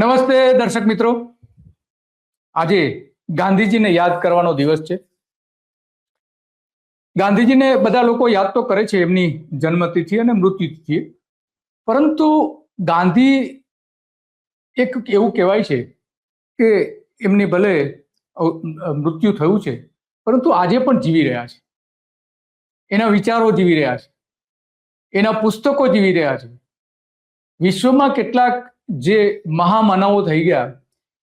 નમસ્તે દર્શક મિત્રો. આજે ગાંધીજીને યાદ કરવાનો દિવસ છે. ગાંધીજીને બધા લોકો યાદ તો કરે છે એમની જન્મતિથિ અને મૃત્યુતિથિ. પરંતુ ગાંધી એક એવું કહેવાય છે કે એમની ભલે મૃત્યુ થયું છે, પરંતુ આજે પણ જીવી રહ્યા છે. એના વિચારો જીવી રહ્યા છે. એના પુસ્તકો જીવી રહ્યા છે. વિશ્વમાં કેટલાક જે મહામાનવો થઈ ગયા,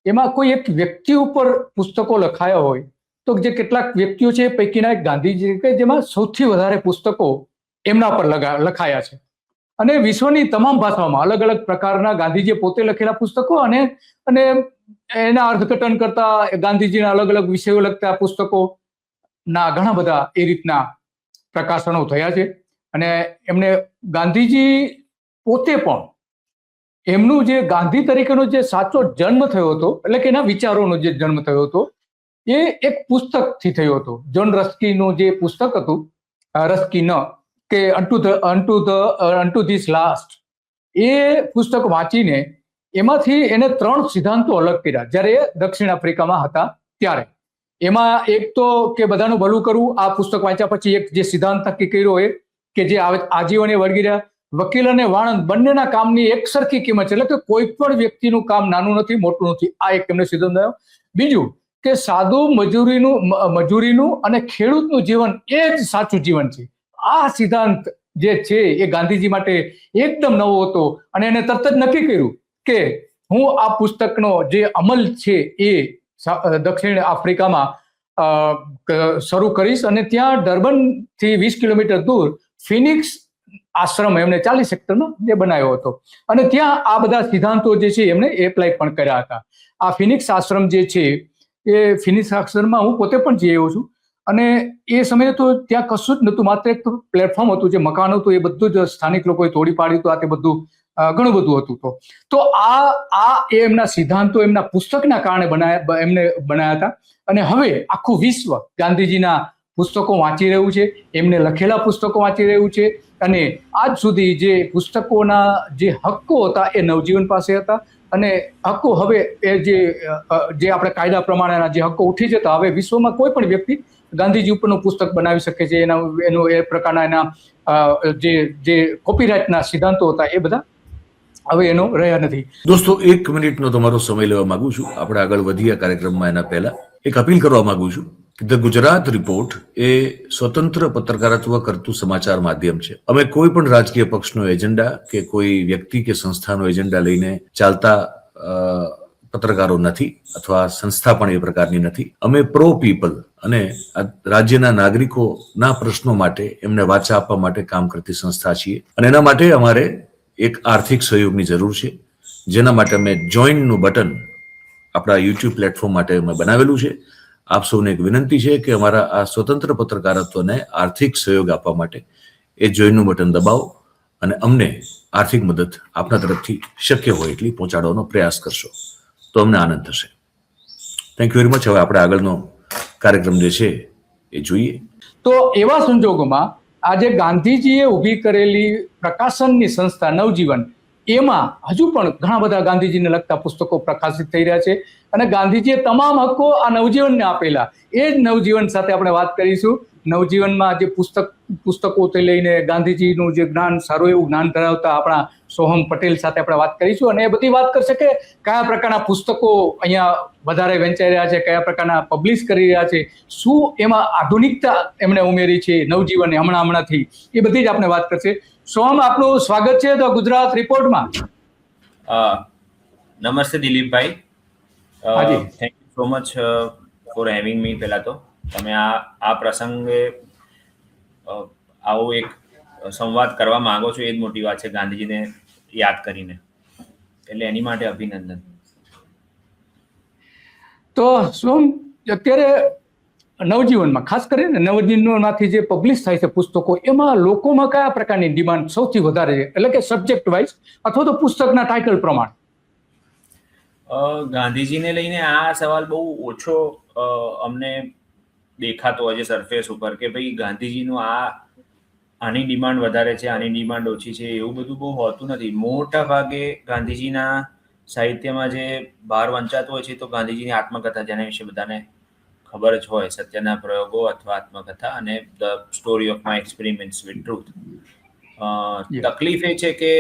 એમાં કોઈ એક વ્યક્તિ ઉપર પુસ્તકો લખાયા હોય, તો જે કેટલાક વ્યક્તિઓ છે એ પૈકીના એક ગાંધીજી કે જેમાં સૌથી વધારે પુસ્તકો એમના પર લખાયા છે. અને વિશ્વની તમામ ભાષાઓમાં અલગ અલગ પ્રકારના ગાંધીજીએ પોતે લખેલા પુસ્તકો અને અને એના અર્થઘટન કરતા ગાંધીજીના અલગ અલગ વિષયો લગતા પુસ્તકો, ના, ઘણા બધા એ રીતના પ્રકાશનો થયા છે. અને એમને ગાંધીજી પોતે પણ એમનું જે ગાંધી તરીકેનો જે સાચો જન્મ થયો હતો, એટલે કે એના વિચારોનો જે જન્મ થયો હતો, એ એક પુસ્તકથી થયો હતો. જોન રસ્કીનું જે પુસ્તક હતું રસ્કી ન, કે unto the unto the unto this last એ પુસ્તક વાંચીને એમાંથી એને ત્રણ સિદ્ધાંતો અલગ કર્યા. જ્યારે દક્ષિણ આફ્રિકામાં હતા ત્યારે. એમાં એક તો કે બધાનું ભલું કરવું, આ પુસ્તક વાંચ્યા પછી એક જે સિદ્ધાંત નક્કી કર્યો એ, કે જે આજીવન વળગી રહ્યા વકીલ અને વાણંદ બંનેના કામની એક સરખી કિંમત છે. એટલે કે કોઈ પણ વ્યક્તિનું કામ નાનું નથી, મોટું નથી. આ એક એમને સિદ્ધાંત આવ્યો. બીજું કે સાદું મજૂરીનું મજૂરીનું અને ખેડૂતનું જીવન એ જ સાચું જીવન છે. આ સિદ્ધાંત જે છે એ ગાંધીજી માટે એકદમ નવો હતો અને એને તરત જ નક્કી કર્યું કે હું આ પુસ્તકનો જે અમલ છે એ દક્ષિણ આફ્રિકામાં શરૂ કરીશ અને ત્યાં ડર્બનથી વીસ કિલોમીટર દૂર ફિનિક્સ આશ્રમ એમને ચાલીસ હેક્ટરનો જે બનાવ્યો હતો. અને ત્યાં આ બધા સિદ્ધાંતો જે છે એમને એપ્લાય પણ કર્યા હતા. આ ફિનિક્સ આશ્રમ જે છે, એ ફિનિક્સ આશ્રમમાં હું પોતે પણ જઈ આવ્યો છું. અને એ સમયે તો ત્યાં કશું જ નહોતું. માત્ર એક પ્લેટફોર્મ હતું જે મકાન હતું, એ બધું જ સ્થાનિક લોકોએ તોડી પાડ્યું હતું. આ તે બધું ઘણું બધું હતું તો. તો આ આ એમના સિદ્ધાંતો એમના પુસ્તકના કારણે બનાયા, એમને બનાવ્યા હતા. અને હવે આખું વિશ્વ ગાંધીજીના પુસ્તકો વાંચી રહ્યું છે, એમને લખેલા પુસ્તકો વાંચી રહ્યું છે અને આજ સુધી જે પુસ્તકોના જે હક્કો હતા એ નવજીવન પાસે હતા અને હક્કો હવે એ જે જે આપણે કાયદા પ્રમાણેના જે હક્કો ઉઠી જતા હવે વિશ્વમાં કોઈ પણ વ્યક્તિ ગાંધીજી ઉપરનું પુસ્તક બનાવી શકે છે, એના, એનું એ પ્રકારના એના જે જે કોપીરાઇટના સિદ્ધાંતો હતા એ બધા હવે એનો રહ્યા નથી. દોસ્તો, એક મિનિટનો તમારો સમય લેવા માંગુ છું. આપણે આગળ વધીએ કાર્યક્રમમાં એના પહેલા. એક અપીલ કરવા માંગુ છું. ધ ગુજરાત રિપોર્ટ એ સ્વતંત્ર પત્રકારત્વ કરતું સમાચાર માધ્યમ છે. અમે કોઈ પણ રાજકીય પક્ષનો એજન્ડા કે કોઈ વ્યક્તિ કે સંસ્થાનો એજન્ડા લઈને ચાલતા પત્રકારો નથી અથવા સંસ્થા પણ એ પ્રકારની નથી. અમે પ્રો પીપલ અને રાજ્યના નાગરિકોના પ્રશ્નો માટે, એમને વાચા આપવા માટે કામ કરતી સંસ્થા છીએ. અને એના માટે અમારે એક આર્થિક સહયોગની જરૂર છે. જેના માટે અમે જોઈનનું બટન આપણા યુટ્યુબ પ્લેટફોર્મ માટે અમે બનાવેલું છે. આપ સૌને એક વિનંતી છે કે અમારા આ સ્વતંત્ર પત્રકારત્વને આર્થિક સહયોગ આપવા માટે એ જોઈનનું બટન દબાવો અને અમને આર્થિક મદદ આપના તરફથી શક્ય હોય એટલી પહોંચાડવાનો પ્રયાસ કરશો. તો અમને આનંદ થશે. થેન્ક યુ વેરી મચ હવે આપણે આગળનો કાર્યક્રમ જે છે એ જોઈએ. તો એવા સંજોગોમાં આજે ગાંધીજીએ ઊભી કરેલી પ્રકાશનની સંસ્થા નવજીવન એમાં હજુ પણ ઘણા બધા ગાંધીજીને લગતા પુસ્તકો પ્રકાશિત થઈ રહ્યા છે. અને ગાંધીજીએ તમામ હક્કો આ નવજીવનને આપેલા. એ જ નવજીવન સાથે આપણે વાત કરીશું. નવજીવનમાં જે પુસ્તક, પુસ્તકોથી લઈને ગાંધીજીનું જે જ્ઞાન સારું એવું જ્ઞાન ધરાવતા આપણા સોહમ પટેલ સાથે આપણે વાત કરીશું. અને એ બધી વાત કરશે કે કયા પ્રકારના પુસ્તકો અહીંયા વધારે વેચાઈ રહ્યા છે, કયા પ્રકારના પબ્લિશ કરી રહ્યા છે, શું એમાં આધુનિકતા એમણે ઉમેરી છે નવજીવને હમણાં હમણાંથી. એ બધી જ આપણે વાત કરશે. સોહમ આપનું સ્વાગત છે તો ગુજરાત રિપોર્ટમાં નમસ્તે દિલીપભાઈ. Thank you so much for having me પહેલા તો. તમે આ આ પ્રસંગે આવો એક સંવાદ કરવા માંગો છો એ જ મોટી વાત છે ગાંધીજીને યાદ કરીને. એટલે એની માટે અભિનંદન. તો સોમ અત્યારે નવજીવનમાં, ખાસ કરીને નવજીવનમાંથી જે પબ્લિશ થાય છે પુસ્તકો, એમાં લોકોમાં કયા પ્રકારની ડિમાન્ડ સૌથી વધારે છે? એટલે કે સબ્જેક્ટ વાઇઝ અથવા તો પુસ્તકના ટાઇટલ પ્રમાણે. ગાંધીજીને લઈને આ સવાલ બહુ ઓછો અમને દેખાતો હોય છે સરફેસ ઉપર કે ભાઈ ગાંધીજીનું આ, આની ડિમાન્ડ વધારે છે, આની ડિમાન્ડ ઓછી છે, એવું બધું બહુ હોતું નથી. મોટા ભાગે ગાંધીજીના સાહિત્યમાં જે બહાર વંચાતું હોય છે, તો ગાંધીજીની આત્મકથા જેના વિશે બધાને ખબર જ હોય સત્યના પ્રયોગો અથવા આત્મકથા અને the story of my experiments with truth. તકલીફ એ છે કે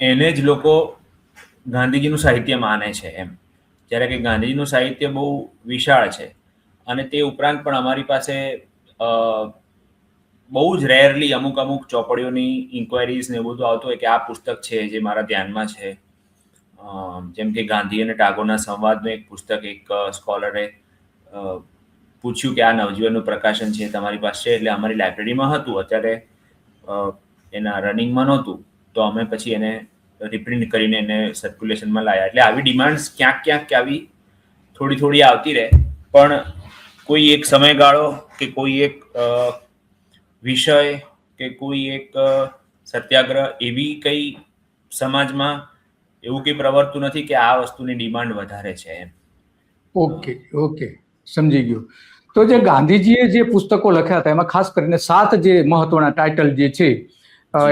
એને જ લોકો ગાંધીજીનું સાહિત્ય માને છે એમ. જ્યારે કે ગાંધીજીનું સાહિત્ય બહુ વિશાળ છે અને તે ઉપરાંત પણ અમારી પાસે બહુ જ રેરલી અમુક અમુક ચોપડીઓની ઇન્ક્વાયરીઝ ને એવું બધું આવતું હોય કે આ પુસ્તક છે જે મારા ધ્યાનમાં છે. જેમ કે ગાંધી અને ટાગોરના સંવાદનું એક પુસ્તક એક સ્કોલરે પૂછ્યું કે આ નવજીવનનું પ્રકાશન છે તમારી પાસે એટલે અમારી લાઇબ્રેરીમાં હતું. અત્યારે એના રનિંગમાં નહોતું. તો અમે પછી એને રિપ્રિન્ટ કરીને એને સર્ક્યુલેશનમાં લાવ્યા એટલે આવી ડિમાન્ડ્સ ક્યાંક ક્યાંક આવી થોડી થોડી આવતી રહે. પણ કોઈ એક સમયગાળો કે કોઈ એક વિષય કે કોઈ એક સત્યાગ્રહ એવી કઈ સમાજમાં એવું કંઈ પ્રવર્તું નથી કે આ વસ્તુની ડિમાન્ડ વધારે છે એમ. ઓકે ઓકે સમજી ગયો. તો જે ગાંધીજીએ જે પુસ્તકો લખ્યા હતા, એમાં ખાસ કરીને સાત જે મહત્વના ટાઇટલ જે છે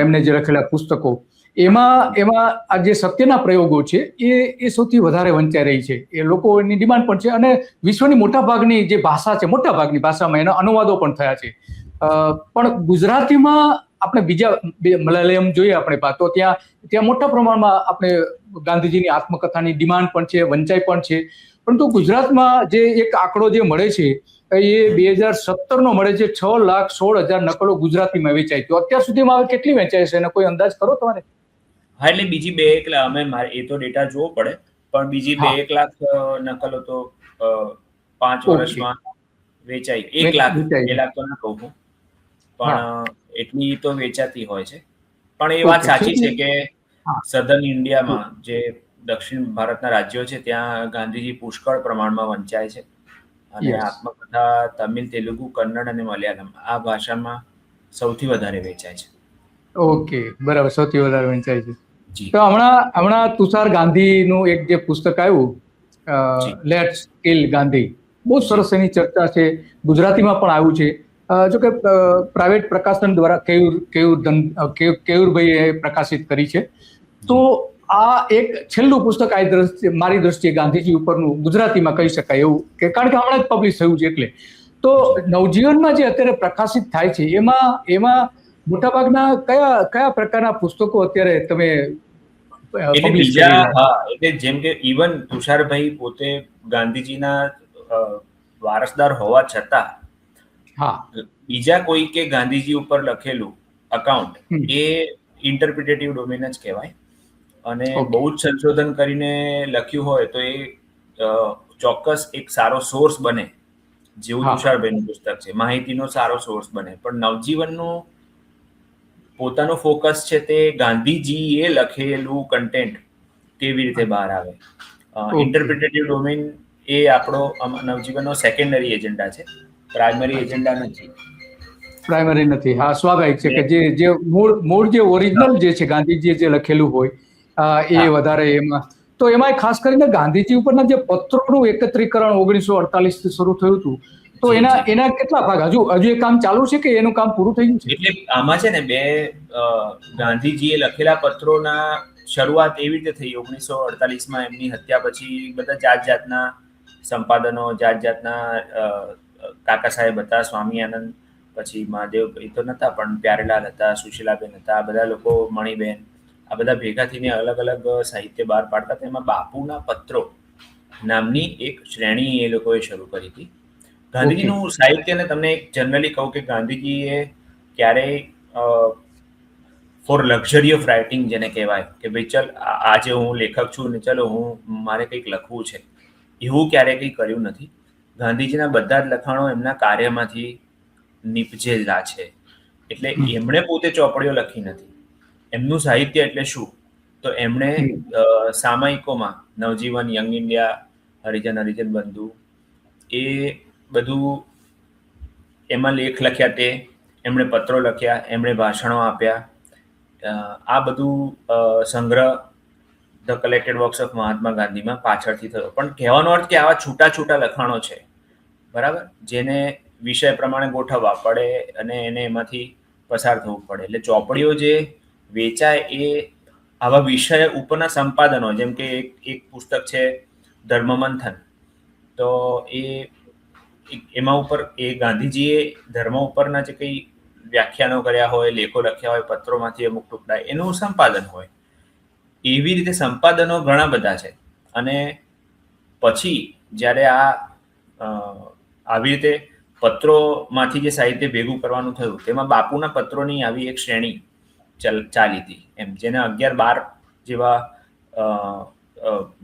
એમને જે લખેલા પુસ્તકો, એમાં એમાં આ જે સત્યના પ્રયોગો છે, એ એ સૌથી વધારે વંચાઈ રહી છે. એ લોકોની ડિમાન્ડ પણ છે અને વિશ્વની મોટા ભાગની જે ભાષા છે મોટા ભાગની ભાષામાં એના અનુવાદો પણ થયા છે. પણ ગુજરાતીમાં આપણે બીજા મલયાલમ જોઈએ આપણે તો ત્યાં ત્યાં મોટા પ્રમાણમાં આપણે ગાંધીજીની આત્મકથાની ડિમાન્ડ પણ છે, વંચાઈ પણ છે. પરંતુ ગુજરાતમાં જે એક આંકડો જે મળે છે એ બે હજાર સત્તરનો મળે છે છ લાખ સોળ હજાર નકલો ગુજરાતીમાં વેચાય તો અત્યાર સુધીમાં હવે કેટલી વેચાય છે? એનો કોઈ અંદાજ કરો તમારે? હા એટલે બીજી બે એક લાખ અમે એ તો ડેટા જોવો પડે પણ બીજી બે એક લાખ નકલો તો પાંચ વર્ષમાં વેચાઈ એક લાખ બે લાખ તો ના કહું હું. પણ એટલી તો વેચાતી હોય છે. પણ એ વાત સાચી છે છે કે સધન ઇન્ડિયામાં જે દક્ષિણ ભારતના રાજ્યો છે ત્યાં ગાંધીજી પુષ્કળ પ્રમાણમાં વંચાય છે. અને આત્મકથા તમિલ તેલુગુ કન્નડ અને મલયાલમ આ ભાષામાં સૌથી વધારે વેચાય છે. ઓકે બરાબર સૌથી વધારે વેચાય છે. તો હમણાં હમણાં તુષાર ગાંધીનું એક જે પુસ્તક આવ્યું. લેટ્સ કિલ ગાંધી બહુ સરસ એની ચર્ચા છે ગુજરાતીમાં પણ આવ્યું છે. જો કે પ્રાઇવેટ પ્રકાશન દ્વારા કેયુર કેયુર ધન કેયુરભાઈએ પ્રકાશિત કરી છે. તો આ એક છેલ્લું પુસ્તક આ દ્રષ્ટિએ મારી દ્રષ્ટિએ ગાંધીજી ઉપરનું ગુજરાતીમાં કહી શકાય એવું કે કારણ કે હમણાં જ પબ્લિશ થયું છે એટલે. તો નવજીવનમાં જે અત્યારે પ્રકાશિત થાય છે એમાં એમાં મોટાભાગના કયા કયા પ્રકારના પુસ્તકો અત્યારે તમે એટલે બીજા એટલે જેમ કે ઇવન તુષારભાઈ પોતે ગાંધીજીના વારસદાર હોવા છતાં હા. બીજા કોઈ કે ગાંધીજી ઉપર લખેલું અકાઉન્ટ એ ઇન્ટરપ્રિટેટિવ ડોમેન જ કહેવાય. અને બહુ જ સંશોધન કરીને લખ્યું હોય તો એ ચોક્કસ એક સારો સોર્સ બને જેવું. તુષારભાઈનું પુસ્તક છે. માહિતીનો સારો સોર્સ બને. પણ નવજીવનનું પોતાનો ફોકસ છે તે ગાંધીજીએ લખેલું કન્ટેન્ટ કેવી રીતે બહાર આવે. ઇન્ટરપ્રિટેટિવ ડોમેન એ આપણો નવજીવનનો સેકન્ડરી એજન્ડા છે. પ્રાઇમરી એજન્ડા નથી. પ્રાઇમરી નથી. હા સ્વાભાવિક છે કે જે જે મૂળ મૂળ જે ઓરિજિનલ જે છે ગાંધીજીએ જે લખેલું હોય એ વધારે એમાં. તો એમાં ખાસ કરીને ગાંધીજી ઉપરના જે પત્રોનું એકત્રીકરણ ઓગણીસો અડતાલીસથી શરૂ થયું હતું તો એના એના કેટલા ભાગ? હજુ હજુ એ કામ ચાલુ છે કે એનું કામ પૂરું થઈ ગયું છે? એટલે આમાં છે ને બે ગાંધીજીએ લખેલા પત્રોના શરૂઆત એવી રીતે થઈ. ઓગણીસો અડતાલીસમાં એમની હત્યા પછી બધા જાત જાતના સંપાદનો જાત જાતના કાકા સાહેબ હતા સ્વામી આનંદ પછી મહાદેવ એ તો નતા પણ પ્યારેલાલ હતા સુશીલાબેન હતા બધા લોકો મણિબેન આ બધા ભેગા થઈને અલગ અલગ સાહિત્ય બહાર પાડતા તેમાં બાપુના પત્રો નામની એક શ્રેણી એ લોકોએ શરૂ કરી હતી. ગાંધીજીનું સાહિત્યને તમને એક જનરલી કહું કે ગાંધીજીએ ક્યારેય ફોર લક્ઝરી ઓફ રાઇટિંગ જેને કહેવાય કે ભાઈ ચલ આજે હું લેખક છું ને ચલો હું મારે કંઈક લખવું છે. એવું ક્યારેય કંઈ કર્યું નથી. ગાંધીજીના બધા જ લખાણો એમના કાર્યમાંથી નીપજેલા છે. એટલે એમણે પોતે ચોપડીઓ લખી નથી. એમનું સાહિત્ય એટલે શું? તો એમણે સામાયિકોમાં નવજીવન યંગ ઇન્ડિયા હરિજન હરિજન બંધુ એ બધું એમાં લેખ લખ્યા તે એમણે પત્રો લખ્યા એમણે ભાષણો આપ્યા. આ બધું સંગ્રહ the collected works of Mahatma ગાંધીમાં પાછળથી થયો. પણ કહેવાનો અર્થ કે આવા છૂટા છૂટા લખાણો છે. બરાબર? જેને વિષય પ્રમાણે ગોઠવવા પડે અને એને એમાંથી પસાર થવું પડે. એટલે ચોપડીઓ જે વેચાય એ આવા વિષય ઉપરના સંપાદનો, જેમ કે એક એક પુસ્તક છે, ધર્મમંથન. તો એ એમાં ઉપર એ ગાંધીજીએ ધર્મ ઉપરના જે કંઈ વ્યાખ્યાનો કર્યા હોય, લેખો લખ્યા હોય, પત્રોમાંથી અમુક ટુકડા, એનું સંપાદન હોય. એવી રીતે સંપાદનો ઘણા બધા છે. અને પછી જ્યારે આ આવી રીતે પત્રોમાંથી જે સાહિત્ય ભેગું કરવાનું થયું, તેમાં બાપુના પત્રોની આવી એક શ્રેણી ચલ ચાલી હતી. એમ જેને અગિયાર બાર જેવા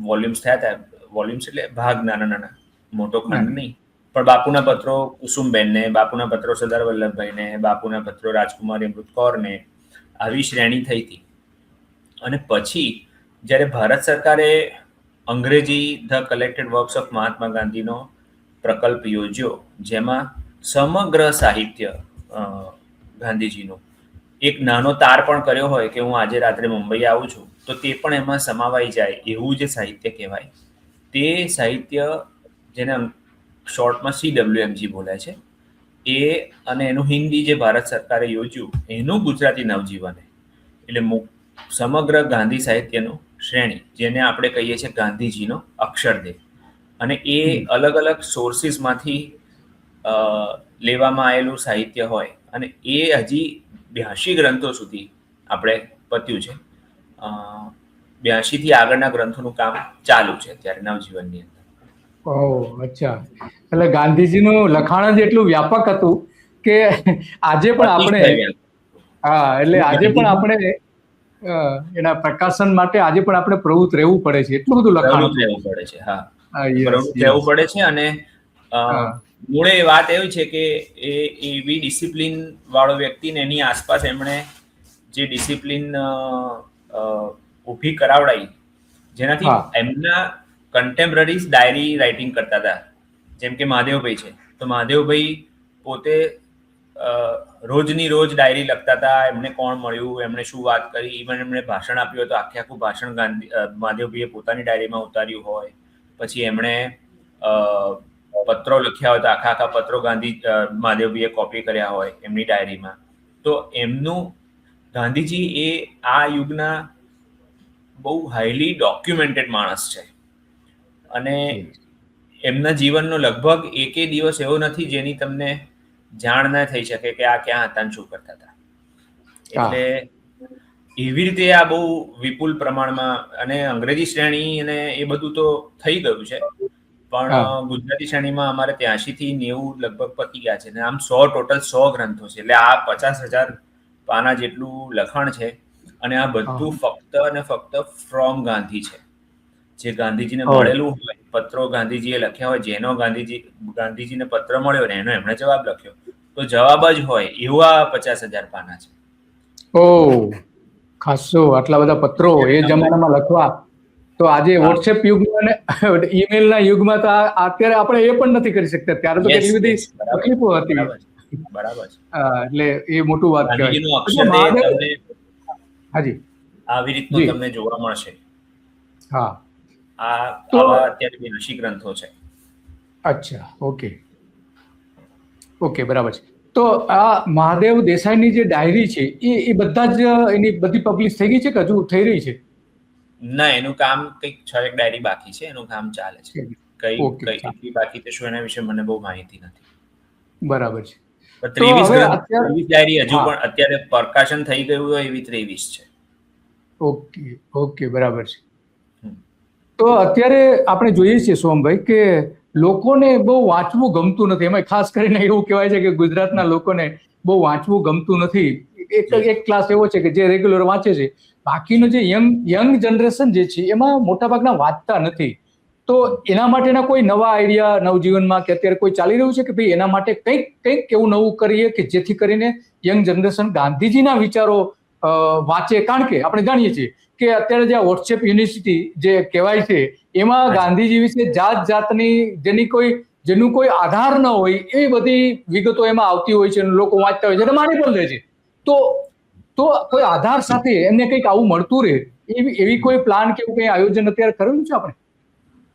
વોલ્યુમ્સ થયા હતા. વોલ્યુમ્સ એટલે ભાગ નાના નાના મોટો ખંડ નહીં. પણ બાપુના પત્રો કુસુમબેનને બાપુના પત્રો સરદાર વલ્લભભાઈને બાપુના પત્રો રાજકુમારી અમૃત કૌરને આવી શ્રેણી થઈ હતી. અને પછી જ્યારે ભારત સરકારે અંગ્રેજી the collected works of Mahatma ગાંધીનો પ્રકલ્પ યોજ્યો જેમાં સમગ્ર સાહિત્ય ગાંધીજીનું એક નાનો તાર પણ કર્યો હોય કે હું આજે રાત્રે મુંબઈ આવું છું તો તે પણ એમાં સમાવાઈ જાય એવું જે સાહિત્ય કહેવાય. તે સાહિત્ય જેને શોર્ટમાં સી ડબલ્યુએમજી બોલાય છે એ અને એનું હિન્દી જે ભારત સરકારે યોજ્યું એનું ગુજરાતી નવજીવન એટલે સમગ્ર ગાંધી સાહિત્યનું શ્રેણી જેને આપણે કહીએ છીએ ગાંધીજીનો અક્ષરદેહ અને એ અલગ અલગ સોર્સિસમાંથી લેવામાં આવેલું સાહિત્ય હોય અને એ હજી બ્યાસી ગ્રંથો સુધી આપણે પત્યું છે. બ્યાસી થી આગળના ગ્રંથોનું કામ ચાલુ છે અત્યારે નવજીવનની અંદર. ઓહ અચ્છા. એટલે ગાંધીજીનું લખાણ જ એટલું વ્યાપક હતું કે આજે પણ આપણે હા એટલે આજે પણ આપણે એના પ્રકાશન માટે આજે પણ આપણે પ્રવૃત્ત રહેવું પડે છે. એટલું બધું લખાણ. રહેવું પડે છે હા. રહેવું પડે છે અને. મૂળે વાત એવી છે કે એ એવી ડિસિપ્લિન વાળો વ્યક્તિને એની આસપાસ એમણે જે ડિસિપ્લિન ઊભી કરાવડાઈ જેનાથી એમના કન્ટેમ્પરરીઝ ડાયરી રાઇટિંગ કરતા હતા. જેમ કે મહાદેવભાઈ છે. તો મહાદેવભાઈ પોતે રોજની રોજ ડાયરી લખતા હતા એમને કોણ મળ્યું એમણે શું વાત કરી ઇવન એમણે ભાષણ આપ્યું હતું તો આખે આખું ભાષણ ગાંધી મહાદેવભાઈએ પોતાની ડાયરીમાં ઉતાર્યું હોય. પછી એમણે અ, પત્રો લખ્યા હોય તો આખા આખા પત્રો ગાંધી મહાદેવભાઈએ કોપી કર્યા હોય એમની ડાયરીમાં તો એમનું ગાંધીજી એ આ યુગના બહુ હાઈલી ડોક્યુમેન્ટેડ માણસ છે. અને એમના જીવનનો લગભગ એકે દિવસ એવો નથી જેની તમને જાણ ના થઈ શકે કે આ ક્યાં હતા ને શું કરતા હતા. એટલે એવી રીતે આ બહુ વિપુલ પ્રમાણમાં અને અંગ્રેજી શ્રેણી અને એ બધું તો થઈ ગયું છે. પણ ગુજરાતી શ્રેણીમાં અમારે ત્યાંશી થી નેવું લગભગ પતી ગયા છે ને આમ સો ટોટલ સો ગ્રંથો છે. એટલે આ પચાસ હજાર પાના જેટલું લખાણ છે અને આ બધું ફક્ત અને ફક્ત ફ્રોમ ગાંધી છે. જે ગાંધીજીને. મળેલું હોય પત્રો ગાંધીજીએ લખ્યા હોય જેનો ગાંધીજી ગાંધીજીને પત્ર મળ્યો ને એનો એમણે જવાબ લખ્યો. તો જવાબ જ હોય એવા પચાસ હજાર પાના છે. ઓ ખાસો આટલા બધા પત્રો એ જમાનામાં લખવા. તો આજે વોટ્સએપ યુગમાં અને ઈમેલના યુગમાં તો અત્યારે આપણે એ પણ નથી કરી શકતા. ત્યારે તો કેટલી બધી તકલીફો હતી. બરાબર એટલે એ મોટું વાત કહેવાય. હાજી. આવી રીતનું તમને જોવા મળશે. હા. આ અત્યારે બ્યાસી ગ્રંથો છે. અચ્છા ઓકે. ઓકે બરાબર છે. તો આ મહાદેવ દેસાઈની જે ડાયરી છે એ એ બધા જ એની બધી પબ્લિશ થઈ ગઈ છે કે હજુ થઈ રહી છે? ના એનું કામ કંઈક છ એક ડાયરી બાકી છે એનું કામ ચાલે છે. કઈ કઈ. કેટલી બાકી છે શું એના વિશે મને બહુ માહિતી નથી. બરાબર છે. ત્રેવીસ ત્રેવીસ ડાયરી હજુ પણ અત્યારે પ્રકાશન થઈ ગયું હોય એવી ત્રેવીસ છે. ઓકે ઓકે બરાબર છે. તો અત્યારે આપણે જોઈએ છીએ સોમભાઈ કે લોકોને બહુ વાંચવું ગમતું નથી. એમાં ખાસ કરીને એવું કહેવાય છે કે ગુજરાતના લોકોને બહુ વાંચવું ગમતું નથી. એક એક ક્લાસ એવો છે કે જે રેગ્યુલર વાંચે છે. બાકીનું જે યંગ યંગ જનરેશન જે છે એમાં મોટાભાગના વાંચતા નથી. તો એના માટેના કોઈ નવા આઈડિયા નવજીવનમાં કે અત્યારે કોઈ ચાલી રહ્યું છે કે ભાઈ એના માટે કંઈક કંઈક એવું નવું કરીએ કે જેથી કરીને યંગ જનરેશન ગાંધીજીના વિચારો વાંચે. કારણ કે આપણે જાણીએ છીએ કે અત્યારે જે વોટ્સએપ યુનિવર્સિટી જે કહેવાય છે એમાં ગાંધીજી વિશે જાત જાતની જેની કોઈ જેનું કોઈ આધાર ન હોય એ બધી વિગતો એમાં આવતી હોય છે અને લોકો વાંચતા હોય છે. માની પણ લે છે. તો તો કોઈ આધાર સાથે એમને કંઈક આવું મળતું રહે? એવી એવી કોઈ પ્લાન કે એવું કંઈ આયોજન અત્યારે કરેલું છે આપણે?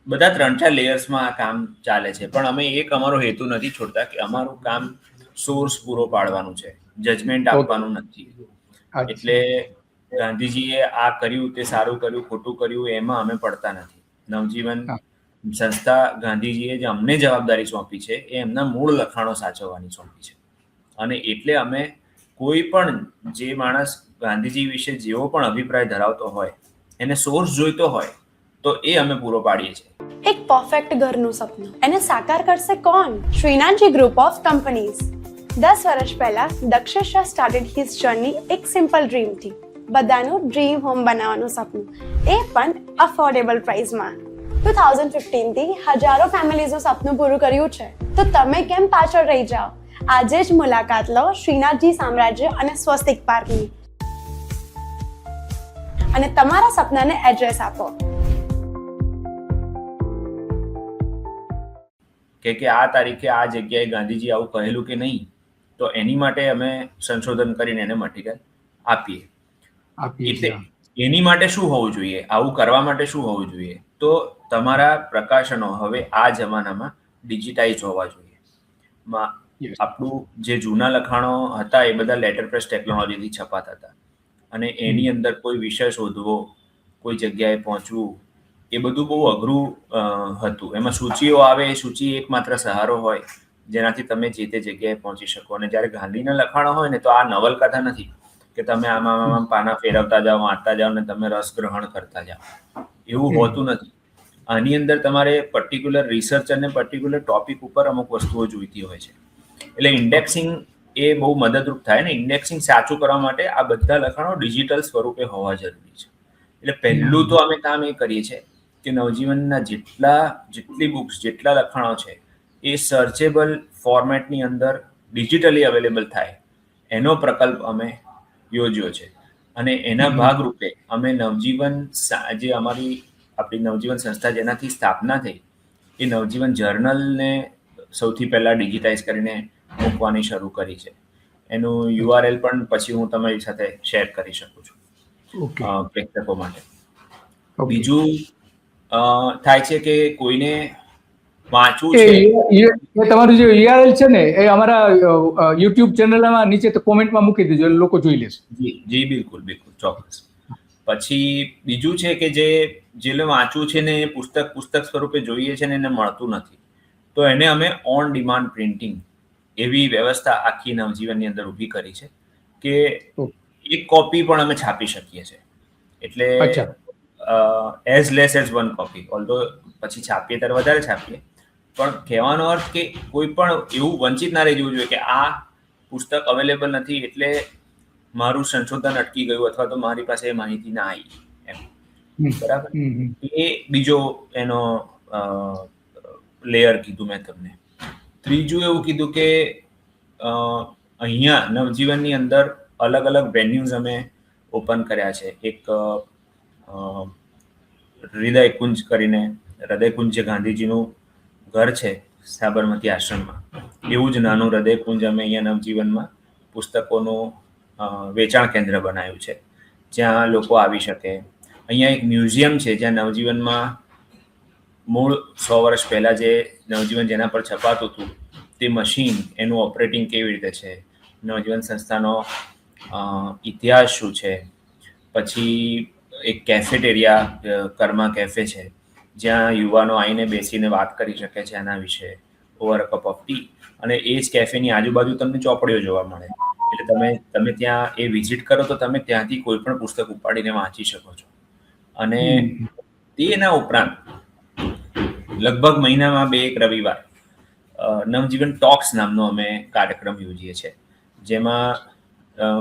બધા ત્રણ ચાર લેયર્સમાં આ કામ ચાલે છે પણ અમે એક અમારો હેતુ નથી છોડતા કે અમારું કામ સોર્સ પૂરો પાડવાનું છે જજમેન્ટ આપવાનું નથી. એટલે ગાંધીજીએ આ કર્યું તે સારું કર્યું ખોટું કર્યું એમાં અમે પડતા નથી. નવજીવન સંસ્થા ગાંધીજીએ જે અમને જવાબદારી સોંપી છે એ એમના મૂળ લખાણો સાચવવાની સોંપી છે. અને એટલે અમે કોઈ પણ જે માણસ ગાંધીજી વિશે જેવો પણ અભિપ્રાય ધરાવતો હોય, એને સોર્સ જોઈતો હોય, તો એ અમે પૂરો પાડીએ છીએ. એક પરફેક્ટ ઘરનું સપનું. એને સાકાર કરશે કોણ? શ્રીનાથજી ગ્રુપ ઓફ કંપનીઝ દસ વર્ષ પહેલા Dakshesh Shah started his journey એક સિમ્પલ ડ્રીમથી બધાનું ડ્રીમ હોમ બનાવવાનું સપનું. એ પણ અફોર્ડેબલ પ્રાઇસમાં ટુ થાઉઝન્ડ ફિફ્ટીનથી હજારો ફેમિલીઝનું સપનું પૂરું કર્યું છે. તો તમે કેમ પાછળ રહી જાઓ? આજે જ મુલાકાત લો શ્રીનાથજી સામ્રાજ્ય અને સ્વસ્તિક પાર્કની. અને તમારા સપનાને એડ્રેસ આપો. કે કે આ તારીખે આ જગ્યાએ ગાંધીજી આવું કહેલું કે નહીં તો એની માટે અમે સંશોધન કરીને એને મટીરિયલ આપીએ. આપીએ એટલે એની માટે શું હોવું જોઈએ આવું કરવા માટે શું હોવું જોઈએ તો તમારા પ્રકાશનો હવે આ જમાનામાં ડિજિટાઇઝ હોવા જોઈએ. આપણું જે જૂના લખાણો હતા એ બધા લેટર પ્રેસ ટેકનોલોજીથી છપાતા હતા. અને એની અંદર કોઈ વિષય શોધવો કોઈ જગ્યાએ પહોંચવું એ બધું બહુ અઘરું હતું. એમાં સૂચિઓ આવે એ સૂચિ એકમાત્ર સહારો હોય જેનાથી તમે જે તે જગ્યાએ પહોંચી શકો. અને જ્યારે ગાંધીના લખાણો હોય ને તો આ નવલકથા નથી કે તમે આમાં આમાં પાના ફેરવતા જાઓ વાંચતા જાઓ ને તમે રસ ગ્રહણ કરતા જાઓ. એવું હોતું નથી. આની અંદર તમારે પર્ટિક્યુલર રિસર્ચ અને પર્ટિક્યુલર ટોપિક ઉપર અમુક વસ્તુઓ જોઈતી હોય છે. એટલે ઇન્ડેક્સિંગ એ બહુ મદદરૂપ થાય ને ઇન્ડેક્સિંગ સાચું કરવા માટે આ બધા લખાણો ડિજિટલ સ્વરૂપે હોવા જરૂરી છે. એટલે પહેલું તો અમે કામ એ કરીએ છીએ કે નવજીવનના જેટલા જેટલી બુક્સ જેટલા લખાણો છે એ સર્ચેબલ ફોર્મેટની અંદર ડિજિટલી અવેલેબલ થાય. એનો પ્રકલ્પ અમે યોજ્યો છે. અને એના ભાગરૂપે અમે નવજીવન જે અમારી આપણી નવજીવન સંસ્થા જેનાથી સ્થાપના થઈ એ નવજીવન જર્નલને સૌથી પહેલાં ડિજિટાઇઝ કરીને મૂકવાની શરૂ કરી છે. એનું યુઆરએલ પણ પછી હું તમારી સાથે શેર કરી શકું છું. પ્રેક્ષકો માટે. બીજું થાય છે કે કોઈને વાંચવું છે? એ તમારું જે યુઆરએલ છે ને એ અમારા યુટ્યુબ ચેનલમાં નીચે તો કોમેન્ટમાં મૂકી દેજો લોકો જોઈ લેશે. જી જી બિલકુલ બિલકુલ ચોક્કસ. પછી બીજું છે કે જે જે લો વાંચવું છે ને એ પુસ્તક પુસ્તક સ્વરૂપે જોઈએ છે ને એને મળતું નથી. તો એને અમે ઓન ડિમાન્ડ પ્રિન્ટિંગ એવી વ્યવસ્થા આખી નવજીવનની અંદર ઊભી કરી છે કે. એક કોપી પણ અમે છાપી શકીએ છીએ. એટલે as less as one copy although પછી છાપીએ ત્યારે વધારે છાપીએ. પણ કહેવાનો અર્થ કે કોઈ પણ એવું વંચિત ના રહી જવું જોઈએ કે આ પુસ્તક અવેલેબલ નથી એટલે મારું સંશોધન અટકી ગયું અથવા તો મારી પાસે એ માહિતી ના આવી. એમ. બરાબર. એ બીજો એનો લેયર કીધું મેં તમને. ત્રીજું એવું કીધું કે અહીંયા નવજીવનની અંદર અલગ અલગ વેન્યુઝ અમે ઓપન કર્યા છે. એક હૃદય કુંજ કરીને કરીને, હૃદયકુંજ જે ગાંધીજીનું ઘર છે સાબરમતી આશ્રમમાં. એવું જ નાનું હૃદયકુંજ અમે અહીંયા નવજીવનમાં પુસ્તકોનું વેચાણ કેન્દ્ર બનાવ્યું છે. જ્યાં લોકો આવી શકે. અહીંયા એક મ્યુઝિયમ છે જ્યાં નવજીવનમાં મૂળ સો વર્ષ પહેલાં જે નવજીવન જેના પર છપાતું હતું તે મશીન એનું ઓપરેટિંગ કેવી રીતે છે? નવજીવન સંસ્થાનો ઇતિહાસ શું છે? પછી એક કેફેટેરિયા કર્મા કેફે છે જ્યાં યુવાનો આવીને બેસીને વાત કરી શકે છે આના વિશે over a cup of tea અને એ જ કેફેની આજુબાજુ તમને ચોપડીઓ જોવા મળે. એટલે તમે તમે ત્યાં એ વિઝિટ કરો તો તમે ત્યાંથી કોઈ પણ પુસ્તક ઉપાડીને વાંચી શકો છો. અને. તેના ઉપરાંત લગભગ મહિનામાં બે એક રવિવાર નવજીવન ટોક્સ નામનો અમે કાર્યક્રમ યોજીએ છીએ જેમાં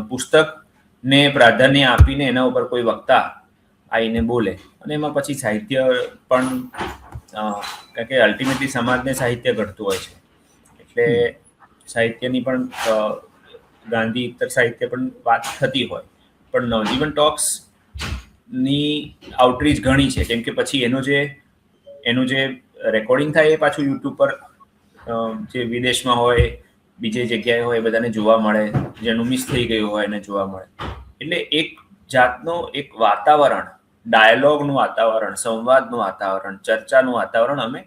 પુસ્તકને પ્રાધાન્ય આપીને એના ઉપર કોઈ વક્તા આવીને બોલે અને એમાં પછી સાહિત્ય પણ કારણ કે અલ્ટિમેટલી સમાજને સાહિત્ય ઘડતું હોય છે. એટલે સાહિત્યની પણ ગાંધી ઇતર સાહિત્ય પણ વાત થતી હોય. પણ નવજીવન ટોક્સની આઉટરીચ ઘણી છે કેમ કે પછી એનો જે એનું જે રેકોર્ડિંગ થાય એ પાછું યુટ્યુબ પર જે વિદેશમાં હોય, બીજી જગ્યાએ હોય બધાને જોવા મળે, જેનું મિસ થઈ ગયું હોય એને જોવા મળે. એટલે એક જાતનો એક વાતાવરણ ડાયલોગનું વાતાવરણ, સંવાદનું વાતાવરણ, ચર્ચાનું વાતાવરણ અમે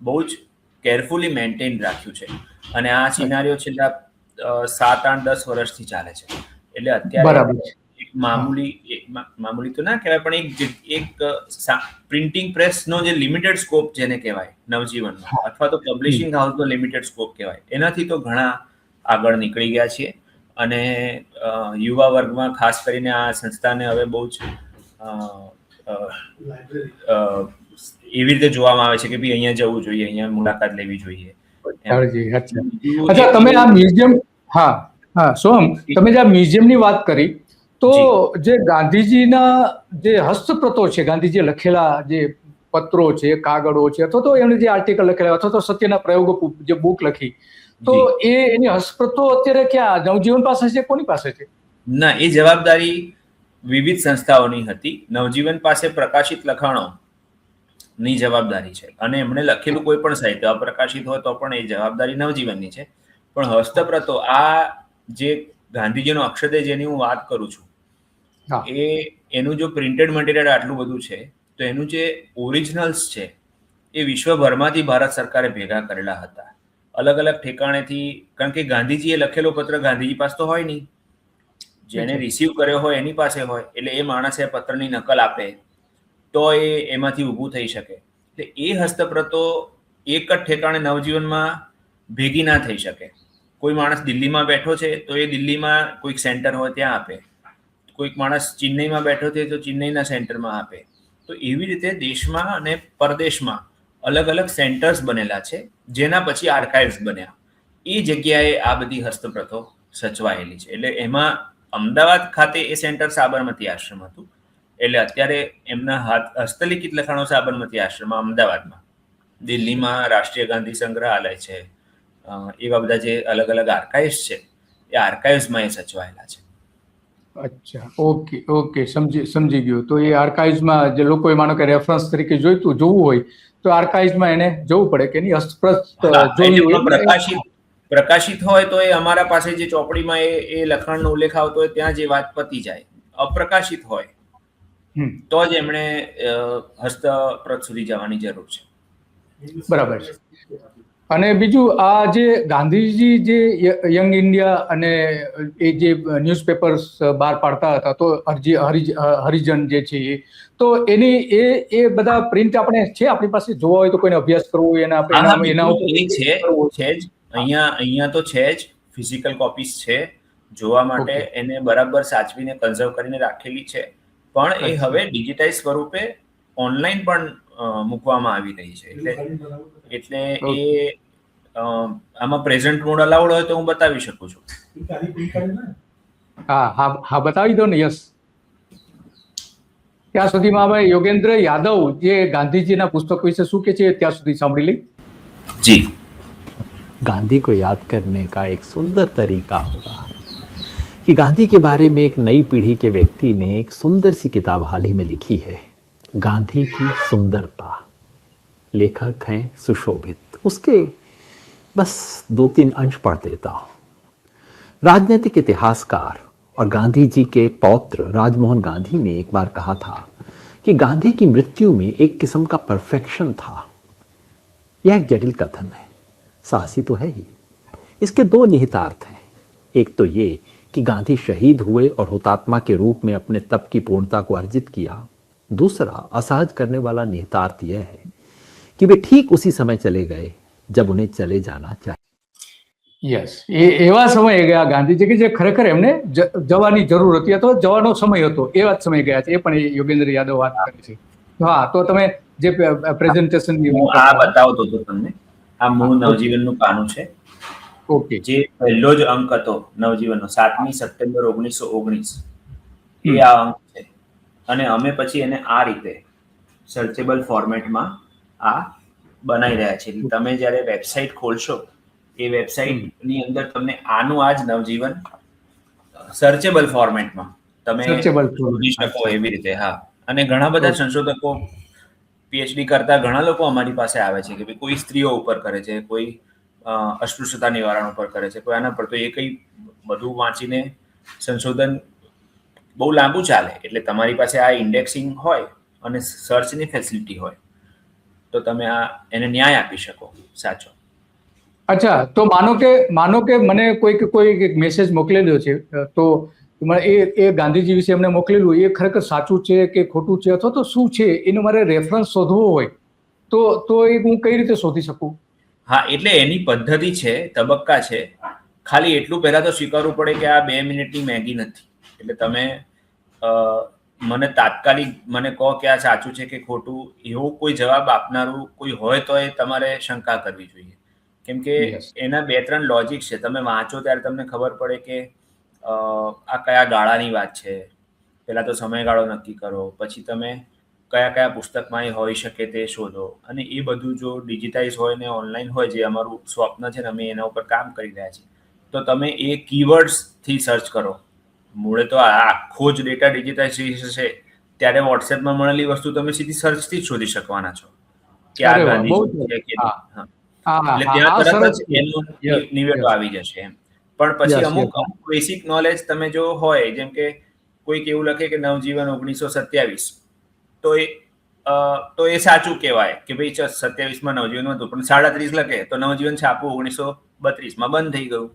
બહુ જ કેરફુલી મેન્ટેન રાખ્યું છે. અને આ સિનારીઓ છેલ્લા સાત, આઠ, દસ વર્ષથી ચાલે છે. એટલે અત્યારે મામૂલી એક મામૂલી તો ના કહેવાય પણ એક એક પ્રિન્ટિંગ પ્રેસનો જે લિમિટેડ સ્કોપ જેને કહેવાય નવજીવનનો અથવા તો પબ્લિશિંગ હાઉસનો લિમિટેડ સ્કોપ કહેવાય. એનાથી તો ઘણા આગળ નીકળી ગયા છીએ. અને યુવા વર્ગમાં ખાસ કરીને આ સંસ્થાને હવે બહુ જ એવી રીતે જોવામાં આવે છે કે ભાઈ અહીંયા જવું જોઈએ અહીંયા મુલાકાત લેવી જોઈએ. અચ્છા. તમે આ મ્યુઝિયમ હા હા સોમ તમે જે આ મ્યુઝિયમની વાત કરી તો જે. ગાંધીજીના જે હસ્તપ્રતો છે ગાંધીજીએ લખેલા જે પત્રો છે કાગળો છે અથવા તો એમણે જે આર્ટિકલ લખેલા અથવા તો સત્યના પ્રયોગો જે બુક લખી તો એ એની હસ્તપ્રતો અત્યારે ક્યાં? નવજીવન પાસે છે કોની પાસે છે? ના એ જવાબદારી વિવિધ સંસ્થાઓની હતી. નવજીવન પાસે પ્રકાશિત લખાણો ની જવાબદારી છે. અને એમણે લખેલું કોઈ પણ સાહિત્ય અપ્રકાશિત હોય તો પણ એ જવાબદારી નવજીવનની છે. પણ હસ્તપ્રતો આ જે ગાંધીજીનો અક્ષરદેહ જેની હું વાત કરું છું. એ એનું જો પ્રિન્ટેડ મટીરિયલ આટલું બધું છે તો એનું જે ઓરિજિનલ્સ છે એ વિશ્વભરમાંથી ભારત સરકારે ભેગા કરેલા હતા. અલગ અલગ ઠેકાણેથી કારણ કે ગાંધીજીએ લખેલો પત્ર ગાંધીજી પાસે તો હોય નહીં. જેને રિસીવ કર્યો હોય એની પાસે હોય એટલે એ માણસે પત્રની નકલ આપે તો એ એમાંથી ઊભું થઈ શકે. એટલે એ હસ્તપ્રતો એક જ ઠેકાણે નવજીવનમાં ભેગી ના થઈ શકે. કોઈ માણસ દિલ્હીમાં બેઠો છે તો એ દિલ્હીમાં કોઈક સેન્ટર હોય ત્યાં આપે. કોઈક માણસ ચેન્નઈમાં બેઠો છે તો ચેન્નઈના સેન્ટરમાં આપે. તો એવી રીતે દેશમાં અને પરદેશમાં અલગ અલગ સેન્ટર્સ બનેલા છે, જેના પછી આર્કાઇવ્સ બન્યા. એ જગ્યાએ આ બધી હસ્તપ્રથો સચવાયેલી છે. એટલે એમાં અમદાવાદ ખાતે એ સેન્ટર સાબરમતી આશ્રમ હતું. એટલે અત્યારે એમના હાથ, હસ્તલિખિત લખાણો સાબરમતી આશ્રમમાં, અમદાવાદમાં. દિલ્હીમાં રાષ્ટ્રીય ગાંધી સંગ્રહાલય છે. એવા બધા જે અલગ અલગ આર્કાઇવ્સ છે, એ આર્કાઇવ્સમાં એ સચવાયેલા છે. અચ્છા ઓકે ઓકે સમજી સમજી ગયો. તો એ આર્કાઇવ્સમાં જે લોકોએ માનો કે રેફરન્સ તરીકે જોઈતું જોવું હોય તો આર્કાઇવ્સમાં એને જવું પડે કે એની હસ્તપ્રત હા, જોવી એટલે હોય. પ્રકાશિત પ્રકાશિત હોય તો એ અમારા પાસે જે ચોપડીમાં એ એ લખાણનો ઉલ્લેખ આવતો હોય ત્યાં જે વાત પતી જાય. અપ્રકાશિત હોય. તો જ એમણે હસ્તપ્રત સુધી જવાની જરૂર છે. બરાબર છે. અને બીજું આ જે ગાંધીજી જે યંગ ઇન્ડિયા અને એ જે ન્યૂઝપેપર્સ બહાર પાડતા હતા તો હરજી હરિજન જે છે એ તો એની એ એ બધા પ્રિન્ટ આપણે છે આપણી પાસે? જોવા હોય તો કોઈને અભ્યાસ કરવો હોય એના એના છે છે જ. અહીંયા અહીંયા તો છે જ. ફિઝિકલ કોપીઝ છે. જોવા માટે એને બરાબર સાચવીને કન્ઝર્વ કરીને રાખેલી છે. પણ એ હવે ડિજિટાઇઝ સ્વરૂપે ઓનલાઈન પણ મૂકવામાં આવી રહી છે. એટલે એટલે એ અ, આમાં પ્રેઝન્ટ મોડ અલાઉડ હોય તો હું બતાવી શકું છું હા હા હા બતાવી દો ને યસ ત્યાં સુધીમાં હવે યોગેન્દ્ર યાદવ જે ગાંધીજીના પુસ્તક વિશે શું કે છે ત્યાં સુધી સાંભળી લઈ જી गांधी को याद करने का एक सुंदर तरीका होगा कि गांधी के बारे में एक नई पीढ़ी के व्यक्ति ने एक सुंदर सी किताब हाल ही में लिखी है गांधी की सुंदरता लेखक हैं सुशोभित। उसके बस दो तीन अंश पढ़ देता हूँ। राजनीतिक इतिहासकार और गांधी जी के पौत्र राजमोहन गांधी ने एक बार कहा था कि गांधी की मृत्यु में एक किस्म का परफेक्शन था। यह एक जटिल कथन है। साहसी तो है ही। इसके दो निहितार्थ हैं। एक तो ये कि गांधी शहीद हुए और हुतात्मा के रूप में अपने तप की पूर्णता को अर्जित किया। दूसरा असहज करने वाला निहितार्थ यह है कि वे ठीक उसी समय चले गए जब उन्हें चले जाना चाहिए યસ એ એવા સમયે ગયા ગાંધીજી કે જે ખરેખર એમને જ- જવાની જરૂર હતી અથવા જવાનો સમય હતો એવા જ સમય ગયા છે એ પણ એ યોગેન્દ્ર યાદવ વાત કરે છે હા તો તમે જે પ્રેઝન્ટેશન હું આ બતાવતો હતો તમને આ મૂળ નવજીવનનું પાનું છે ઓકે જે પહેલો જ અંક હતો નવજીવનનો સાતમી સપ્ટેમ્બર ઓગણીસો ઓગણીસ હમ. એ આ અંક છે અને અમે પછી એને આ રીતે સર્ચેબલ ફોર્મેટમાં આ બનાવી રહ્યા છે. તમે જ્યારે વેબસાઇટ ખોલશો એ વેબસાઇટની અંદર તમને આનું આ જ નવજીવન સર્ચેબલ ફોર્મેટમાં તમે શોધી શકો એવી રીતે હા. અને ઘણા બધા સંશોધકો પીએચડી કરતા ઘણા લોકો અમારી પાસે આવે છે કે ભાઈ કોઈ સ્ત્રીઓ ઉપર કરે છે કોઈ અસ્પૃશ્યતા નિવારણ ઉપર કરે છે કોઈ આના પર તો એ કઈ બધું વાંચીને સંશોધન બહુ લાંબુ ચાલે. એટલે તમારી પાસે આ ઇન્ડેક્સિંગ હોય અને સર્ચની ફેસિલિટી હોય. તો તમે આ એને ન્યાય આપી શકો. સાચો. અચ્છા તો માનો કે માનો કે મને કોઈક કોઈ મેસેજ મોકલેલો છે તો મને એ એ ગાંધીજી વિશે એમને મોકલેલું એ ખરેખર સાચું છે કે ખોટું છે અથવા તો શું છે એનો મારે રેફરન્સ શોધવો હોય તો તો એ હું કઈ રીતે શોધી શકું? હા એટલે એની પદ્ધતિ છે તબક્કા છે. ખાલી એટલું પહેલા તો સ્વીકારવું પડે કે આ બે મિનિટની મેગી નથી. એટલે તમે મને તાત્કાલિક મને કહો કે આ સાચું છે કે ખોટું એવો કોઈ જવાબ આપનારું કોઈ હોય તો એ તમારે શંકા કરવી જોઈએ. કેમ કે એના બે ત્રણ લોજિક છે. તમે વાંચો ત્યારે તમને ખબર પડે કે આ કયા ગાળાની વાત છે. પહેલાં તો સમયગાળો નક્કી કરો પછી તમે કયા કયા પુસ્તકમાં એ હોઈ શકે તે શોધો. અને એ બધું જો ડિજિટાઇઝ હોય ને ઓનલાઈન હોય જે અમારું સ્વપ્ન છે ને અમે એના ઉપર કામ કરી રહ્યા છીએ તો તમે એ કીવર્ડ્સથી સર્ચ કરો. મૂળે તો આખો જ ડેટા ડિજિટાઇઝ છે. ત્યારે વોટ્સએપમાં મળેલી વસ્તુ તમે સીધી સર્ચથી જ શોધી શકવાના છો. કે આ ગાંધીજી એટલે ત્યાં તરત જ એનો નિવેડો આવી જશે એમ. પણ પછી અમુક અમુક બેસિક નોલેજ તમે જો હોય જેમ કે કોઈક એવું લખે કે નવજીવન ઓગણીસો સત્યાવીસ તો એ તો એ સાચું કહેવાય કે ભાઈ સત્યાવીસમાં નવજીવન હતું પણ સાડત્રીસ લખે તો નવજીવન છાપું ઓગણીસો બત્રીસમાં બંધ થઈ ગયું.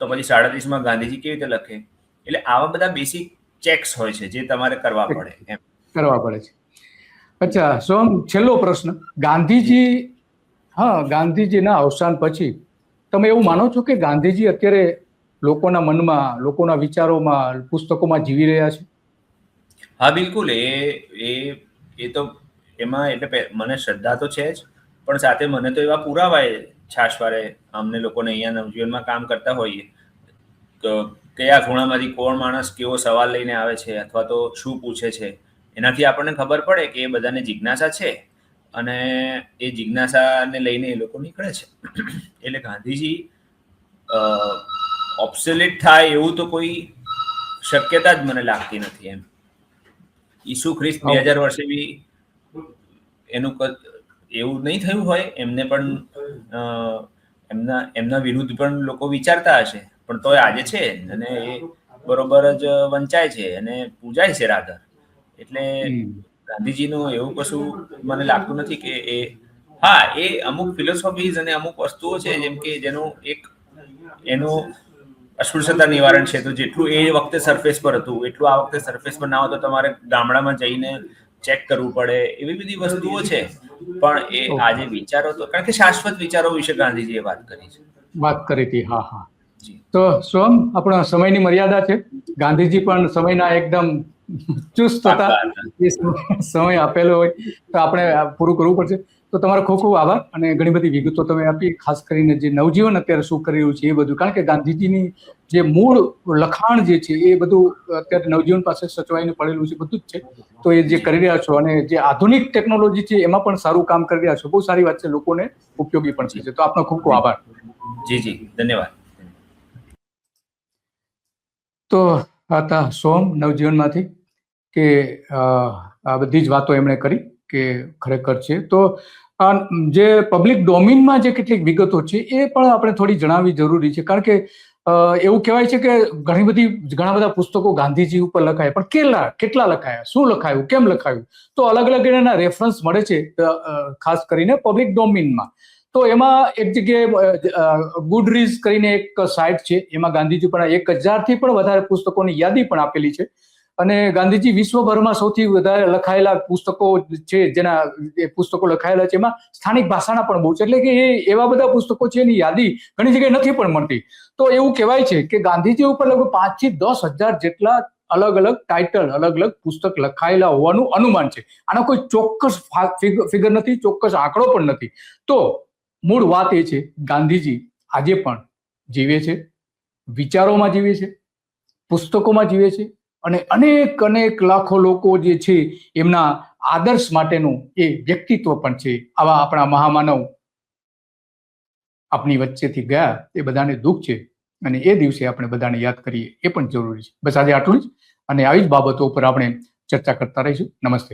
તો પછી સાડત્રીસમાં ગાંધીજી કેવી રીતે લખે? એટલે આવા બધા બેસિક ચેક્સ હોય છે જે તમારે કરવા પડે એમ. કરવા પડે છે. અચ્છા સોમ છેલ્લો પ્રશ્ન. ગાંધીજી હા ગાંધીજીના અવસાન પછી તમે એવું માનો છો કે ગાંધીજી અત્યારે લોકોના મનમાં લોકોના વિચારોમાં પુસ્તકોમાં જીવી રહ્યા છે? હા બિલકુલ. એ એ એ તો એમાં એટલે મને શ્રદ્ધા તો છે જ પણ સાથે મને તો એવા પુરાવાય છાશવારે અમને લોકોને અહીંયા નવજીવનમાં કામ કરતા હોઈએ. તો કયા ખૂણામાંથી કોણ માણસ કેવો સવાલ લઈને આવે છે અથવા તો શું પૂછે છે, એનાથી આપણને ખબર પડે કે એ બધાને જિજ્ઞાસા છે અને એ જિજ્ઞાસાને લઈને એ લોકો નીકળે છે. એટલે ગાંધીજી ઓપ્સોલેટ થાય એવું તો કોઈ શક્યતા જ મને લાગતી નથી એમ. ઈસુ ખ્રિસ્ત બે હજાર વર્ષે બી એનું એવું નહીં થયું હોય, એમને પણ એમના એમના વિરુદ્ધ પણ લોકો વિચારતા હશે. પણ તોય આજે છે અને એ બરોબર જ વંચાય છે અને પૂજાય છે રાધર એટલે ગાંધીજીનું એવું કશું મને લાગતું નથી કે એ હા એ અમુક ફિલોસોફીઝ અને અમુક વસ્તુઓ છે જેમ કે જેનું એક એનું અસ્પૃશ્યતા નિવારણ છે તો જેટલું એ વખતે સરફેસ પર હતું એટલું આ વખતે સરફેસ પર ના હોય તો તમારે ગામડામાં જઈને ચેક કરવું પડે એવી બધી વસ્તુઓ છે. પણ એ આજે વિચારો તો કારણ કે શાશ્વત વિચારો વિશે ગાંધીજીએ વાત કરી છે. વાત કરી હતી હા હા. તો સોમ આપણા સમયની મર્યાદા છે. ગાંધીજી પણ સમયના એકદમ ચુસ્ત હતા. એ સમય- આપેલો હોય. તો આપણે પૂરું કરવું પડશે. તો તમારો ખૂબ ખૂબ આભાર અને ઘણી બધી વિગતો તમે આપી ખાસ કરીને જે નવજીવન અત્યારે શું કરી રહ્યું છે એ બધું. કારણ કે ગાંધીજીની જે મૂળ લખાણ જે છે એ બધું અત્યારે નવજીવન પાસે સચવાઈને પડેલું છે બધું જ છે. તો એ જે કરી રહ્યા છો અને જે આધુનિક ટેકનોલોજી છે એમાં પણ સારું કામ કરી રહ્યા છો. બહુ સારી વાત છે. લોકોને ઉપયોગી પણ છે. તો આપનો ખૂબ ખૂબ આભાર. જી જી. ધન્યવાદ. તો હતા સોમ નવજીવનમાંથી કે આ બધી જ વાતો એમણે કરી કે ખરેખર છે. તો જે પબ્લિક ડોમિનમાં જે કેટલીક વિગતો છે એ પણ આપણે થોડી જણાવવી જરૂરી છે. કારણ કે એવું કહેવાય છે કે ઘણી બધી, ઘણા બધા પુસ્તકો ગાંધીજી ઉપર લખાયા, પણ કેટલા કેટલા લખાયા? શું લખાયું? કેમ લખાયું? તો અલગ અલગ એના રેફરન્સ મળે છે ખાસ કરીને પબ્લિક ડોમિનમાં તો એમાં એક જગ્યાએ ગુડ રીઝ કરીને એક સાઇટ છે, એમાં ગાંધીજી પણ એક હજારથી પણ વધારે પુસ્તકોની યાદી પણ આપેલી છે. અને ગાંધીજી વિશ્વભરમાં સૌથી વધારે લખાયેલા પુસ્તકો છે, જેના પુસ્તકો લખાયેલા છે, એમાં સ્થાનિક ભાષાના પણ બહુ છે. એટલે કે એ, એવા બધા પુસ્તકો છે, એની યાદી ઘણી જગ્યાએ નથી પણ મળતી. તો એવું કહેવાય છે કે ગાંધીજી ઉપર લગભગ પાંચથી દસ હજાર જેટલા અલગ અલગ ટાઇટલ અલગ અલગ પુસ્તક લખાયેલા હોવાનું અનુમાન છે. આનો કોઈ ચોક્કસ ફિગર નથી, ચોક્કસ આંકડો પણ નથી. તો મૂળ વાત એ છે, ગાંધીજી આજે પણ જીવે છે, વિચારોમાં જીવે છે, પુસ્તકોમાં જીવે છે અને અનેક અનેક લાખો લોકો જે છે એમના આદર્શ માટેનું એ વ્યક્તિત્વ પણ છે. આવા આપણા મહામાનવ આપણી વચ્ચેથી ગયા, એ બધાને દુઃખ છે અને એ દિવસે આપણે બધાને યાદ કરીએ, એ પણ જરૂરી છે. બસ આજે આટલું જ અને આવી જ બાબતો ઉપર આપણે ચર્ચા કરતા રહીશું. નમસ્તે.